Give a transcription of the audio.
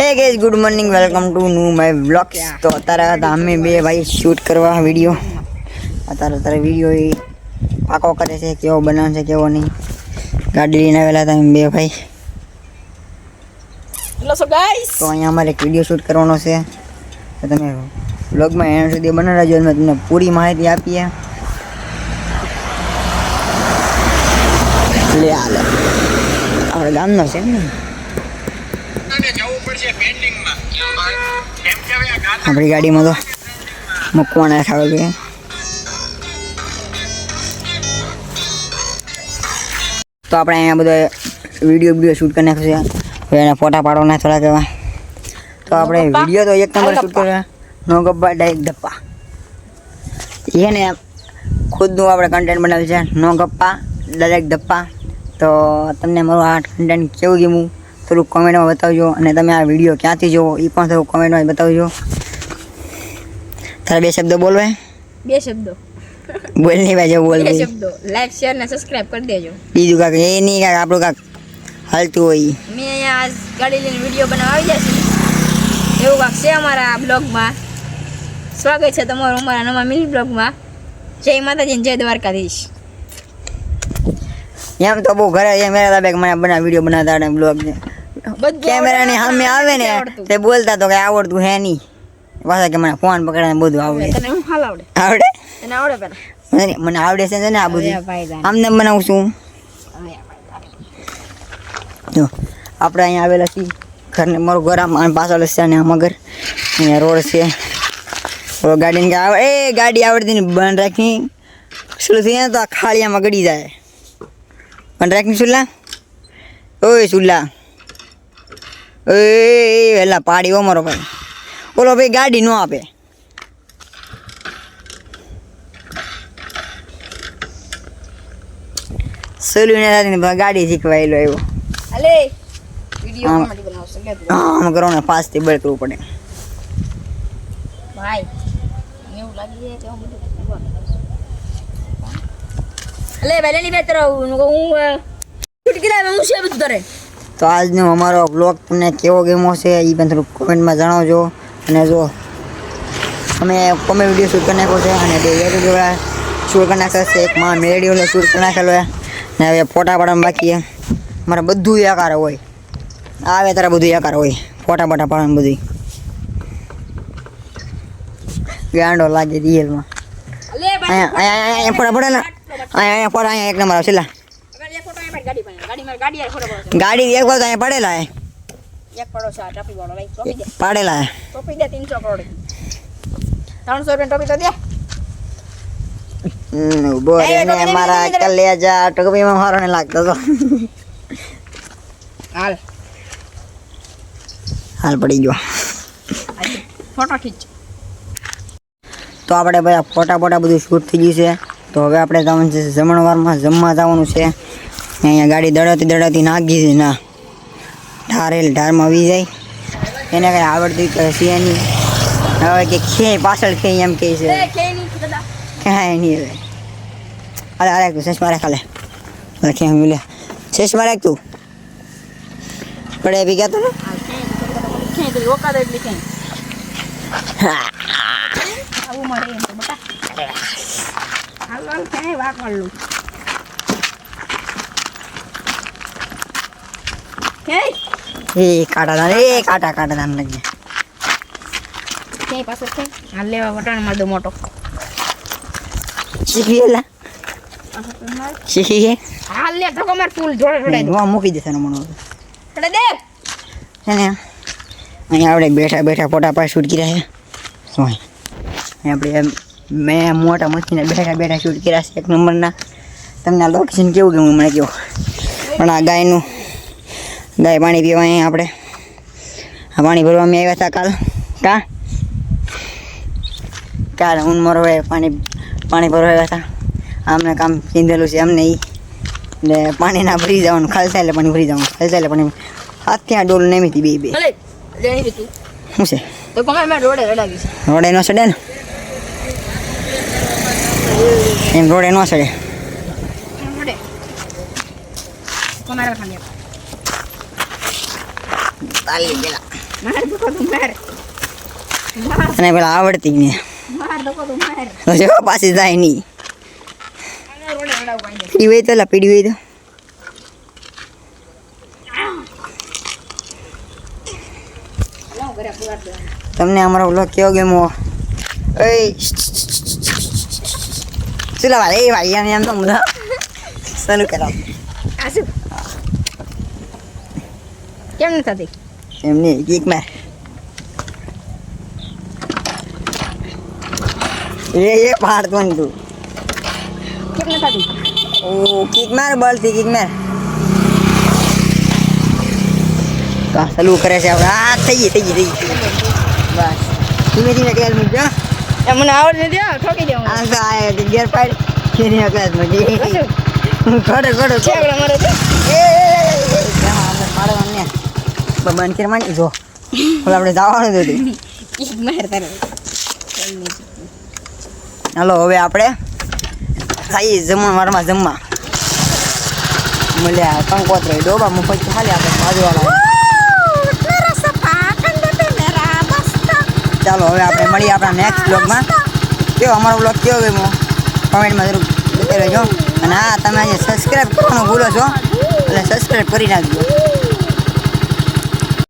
Hey guys good morning welcome to new my vlogs તો અત્યારે હતા અમે બે ભાઈ શૂટ કરવા વીડિયો અત્યારે અત્યારે વીડિયો એ પાકો કરે છે કેવો બનાવે છે કેવો નહીં. ગાડી લઈને આવેલા હતા અમે બે ભાઈ. તો અહીંયા અમારે એક વીડિયો શૂટ કરવાનો છે. તો તમે બ્લોગમાં એના સુધી બને રહેજો અમે તમને પૂરી માહિતી આપીએ. લે હાલે. આપણે ગામનો છે ને. આપણી ગાડીમાં તો મૂકવાના ખાવ છે. તો આપણે અહીંયા બધા વીડિયો વીડિયો શૂટ કરી નાખ્યો છે. એના ફોટા પાડવાના થોડા કહેવા તો આપણે વીડિયો તો એક નંબર શૂટ કર્યો. નો ગપ્પા ડાયરેક્ટ ધપ્પા. એને ખુદનું આપણે કન્ટેન્ટ બનાવ્યું છે. નો ગપ્પા ડાયરેક્ટ ધપ્પા. તો તમને મારું આ કન્ટેન્ટ કેવું ગમ્યું? થોડુંક કોમેન્ટમાં બતાવજો અને તમે આ વીડિયો ક્યાંથી જોવો એ પણ થોડુંક કોમેન્ટમાં બતાવજો. તારા બે શબ્દો બોલવાય બે શબ્દો. બોલ નહીં ભાઈ બોલ બે શબ્દો. લાઈક શેર ને સબસ્ક્રાઇબ કરી દેજો. બીજું કાંક એ નહીં કાંક આપણું કાંક હાલતું હોય મેં અહીંયા આજ ગાડી લઈને વીડિયો બનાવવા આવી જશે એવું કાંક છે અમારા બ્લોગમાં. સ્વાગત છે તમારું અમારા નવા મિની બ્લોગમાં. જય માતાજી જય દ્વારકાધીશ. એમ તો બહુ ઘરે એમ મેરા કે મને બના વીડિયો બનાવતા અને બ્લોગ ને કેમેરાની સામે આવે ને તે બોલતા તો કઈ આવડતું હે નહીં. પાછા કે મને ફોન પકડે બધું આવડે. તને હું હાલ આવડે? આવડે? તને આવડે પેલા? મને આવડે છે ને આ બધું. આમને બનાવું છું. જો આપણે અહીંયા આવેલા છીએ. ઘરને મારું ઘર આમ પાછળ છે અને આમાં ઘર અહીંયા રોડ છે. ગાડીને આવે એ ગાડી આવડતી ને બંધ રાખી. શું થઈ તો આ ખાળિયામાં ગડી જાય. બંધ રાખી ચૂલા? ઓય સુલ્લા ઓય વેલા પાડી અમારો મારો ભાઈ ઓલો ભાઈ ગાડી ન આપે સલુને રાતીને ગાડી શીખવાયેલો આવ્યો અલે આમ. કરો ને ફાસ્ટથી બળ કરવું પડે ભાઈ એવું લાગી જાય. અલે ભાઈ લેની બે તરફ હું હું શૂટ હું છે બધું તારે તો આજનો અમારો બ્લોગ તમને કેવો ગમ્યો છે એ પણ થોડુંક કોમેન્ટમાં જણાવજો. અને જો અમે કોમે વીડિયો શૂટ કરી નાખ્યો છે અને બે જેવા શૂટ કરી નાખ્યા છે. એક માં ઓલો શૂટ કરી નાખેલો છે. ને હવે ફોટા પાડવામાં બાકી છે. મારે બધું આકાર હોય. આવે તારા બધું આકાર હોય. ફોટા બોટા પાડવાનું બધું ગાંડો લાગે દિયલમાં અહીંયા અહીંયા અહીંયા ફોટા પડેલા અહીંયા અહીંયા ફોટા અહીંયા એક નંબર આવશે લા ફોટો ગાડી એક વાર અહીંયા પડેલા હે? એક પડો છે આ ટોપી વાળો લાઈક ટોપી દે. પાડેલા હે? ટોપી દે ત્રણસો કરોડ. ત્રણસો રૂપિયા ટોપી તો દે. ઊભો રહીને મારા કલેજા ટોપીમાં મારો ને લાગતો હાલ. હાલ પડી ગયો. ફોટો ખીચ. તો આપણે બધા ફોટા ફોટા બધું શૂટ થઈ ગયું છે. તો હવે આપણે જવાનું છે જમણવારમાં જમવા જવાનું છે. અહીંયા ગાડી દડાતી દડાતી નાખી છે ના. ઢારેલ ઢારમાં આવી જાય. એને કંઈ આવડતી છે નહીં. હવે કે ખે પાછળ ખે એમ કહે છે. કાંઈ નહીં હવે. અરે અરે તું ચશ્મા રાખ હાલે. અરે ક્યાં લે. ચશ્મા રાખ તું. પડે બી ગયા તો ને? હાલ કે કે તો ઓકાદ એટલી કે આવું મળે એમ તો બટા. હાલ હાલ ક્યાંય વાક વાળું કે એ કાંટા દાન એ કાંટા કાંટા દાન લાગે કે પાછો કે હાલ લેવા વટાણ માર દો મોટો શીખી ગયેલા શીખી હાલ લે ઠોકો માર ફૂલ જોડે જોડે વા મૂકી દેશે મનો જોડે દે છે અહીંયા આપણે બેઠા બેઠા ફોટા પાસે શૂટ કર્યા છે અહીં આપણે મેં મોટા મચીને બેઠા બેઠા શૂટ કર્યા છે એક નંબરના તમને લોકેશન કેવું ગયું મને કહો પણ આ ગાયનું ગાય પાણી પીવા અહીંયા આપણે. આ પાણી ભરવા અમે આવ્યા હતા કાલ. કા? કાલ ઊન મરવા પાણી પાણી ભરવા આવ્યા હતા. આમને કામ ચીંધેલું છે અમને એ એટલે પાણી ના ભરી જવાનું ખાલસા એટલે પાણી ભરી જવાનું ખાલસા એટલે પાણી હાથ ત્યાં ડોલ નેમીથી બે બે. તું. શું છે? રોડે ન છે. નો એમ રોડે નો ખાલી તાલી પેલા માર ધક્કો તું માર માર અને પેલા આવડતી ને માર ધક્કો તું માર જો પાછી જાય નહીં પીડી હોય તો લા પીડી હોય તો તમને અમારો વ્લોગ કેવો ગેમો એ ચલો ભાઈ એ ભાઈ એમ એમ તો બધા ચાલુ કરો કેમ નથી થતી એમની કીક માર એ એ પાડતો ને તું કેમ નથી થતી ઓ કીક માર બળથી કીક માર કા ચાલુ કરે છે આપણે આ થઈ ગઈ થઈ ગઈ થઈ ગઈ બસ ધીમે ધીમે મૂકજો એ મને આવડ નથી આ ઠોકી દેવું આ તો આ ગેર પાડ શું ખડો ખડો છે મારે એ ને બંધ કરી માની જો. હવે આપણે જવાનું હતું હાલો હવે આપણે ખાઈ જમણ વારમાં જમવા. મળ્યા કંકોત્રી ડોબા મફત ખાલી આપણે બાજુવાળા ચાલો હવે આપણે મળીએ આપણા નેક્સ્ટ બ્લોગમાં કેવો અમારો બ્લોગ કેવો ગયો કમેન્ટમાં જરૂર બતાવી રહેજો અને હા તમે આજે સબસ્ક્રાઈબ કરવાનું ભૂલો છો એટલે સબસ્ક્રાઈબ કરી નાખજો.